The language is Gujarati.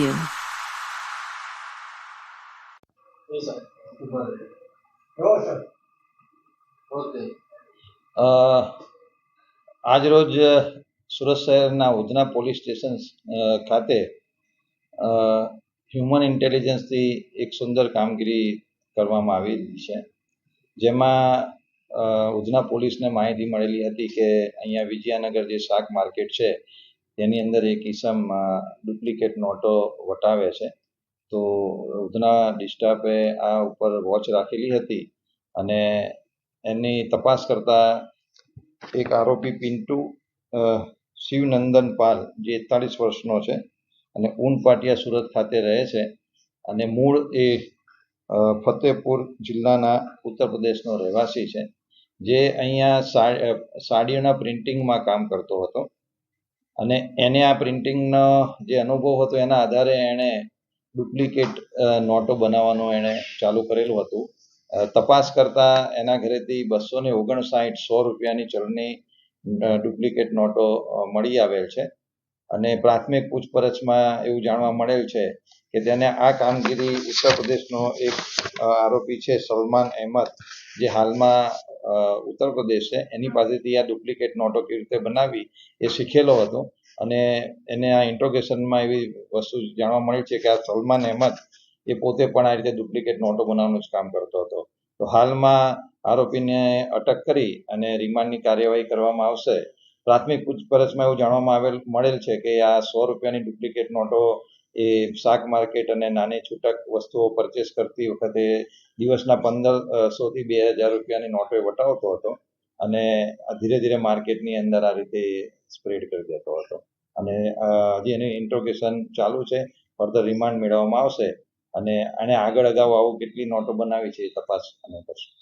you. આજરોજ સુરત શહેરના ઉધના પોલીસ સ્ટેશન ખાતે હ્યુમન ઇન્ટેલિજન્સથી એક સુંદર કામગીરી કરવામાં આવી છે જેમાં ઉધના પોલીસને માહિતી મળેલી હતી કે અહીંયા વિજયાનગર જે શાક માર્કેટ છે તેની અંદર એક ઈસમ ડુપ્લિકેટ નોટો વટાવે છે. તો ઉધના ડિસ્ટાફે આ ઉપર વોચ રાખેલી હતી અને એની તપાસ કરતા એક આરોપી પિન્ટુ શિવનંદન પાલ, જે એકતાળીસ વર્ષનો છે અને ઊન પાટિયા સુરત ખાતે રહે છે અને મૂળ એ ફતેપુર જિલ્લાના ઉત્તર પ્રદેશનો રહેવાસી છે. જે અહીંયા સાડીઓના પ્રિન્ટિંગમાં કામ કરતો હતો. અને એને આ પ્રિન્ટિંગનો જે અનુભવ હતો એના આધારે એણે ડુપ્લિકેટ નોટો બનાવવાનું એણે ચાલુ કરેલું હતું. તપાસ કરતા એના ઘરેથી બસો ને ઓગણસાઠ સો રૂપિયાની ચલણી ડુપ્લિકેટ નોટો મળી આવેલ છે. અને પ્રાથમિક પૂછપરછમાં એવું જાણવા મળેલ છે કે તેને આ કામગીરી ઉત્તર પ્રદેશનો એક આરોપી છે સલમાન અહેમદ, જે હાલમાં ઉત્તર પ્રદેશ છે એની પાસેથી આ ડુપ્લિકેટ નોટો કેવી રીતે બનાવી એ શીખેલો હતો. અને એને આ ઇન્ટ્રોગેશનમાં એવી વસ્તુ જાણવા મળી છે કે આ સલમાન અહેમદ એ પોતે પણ આ રીતે ડુપ્લિકેટ નોટો બનાવવાનું જ કામ કરતો હતો. તો હાલમાં આરોપીને અટક કરી અને રિમાન્ડની કાર્યવાહી કરવામાં આવશે. પ્રાથમિક પૂછપરછમાં એવું જાણવામાં આવેલ, મળેલ છે કે આ સો રૂપિયાની ડુપ્લિકેટ નોટો એ શાક માર્કેટ અને નાની છૂટક વસ્તુઓ પરચેસ કરતી વખતે દિવસના પંદર સોથી બે હજાર રૂપિયાની નોટો વટાવતો હતો અને ધીરે ધીરે માર્કેટની અંદર આ રીતે સ્પ્રેડ કરી દેતો હતો. અને હજી એની ઇન્ટ્રોગેશન ચાલુ છે ફર્ધર રિમાન્ડ મેળવવામાં આવશે અને આને આગળ અગાઉ આવું કેટલી નોટો બનાવી છે એ તપાસ અમે કરશું.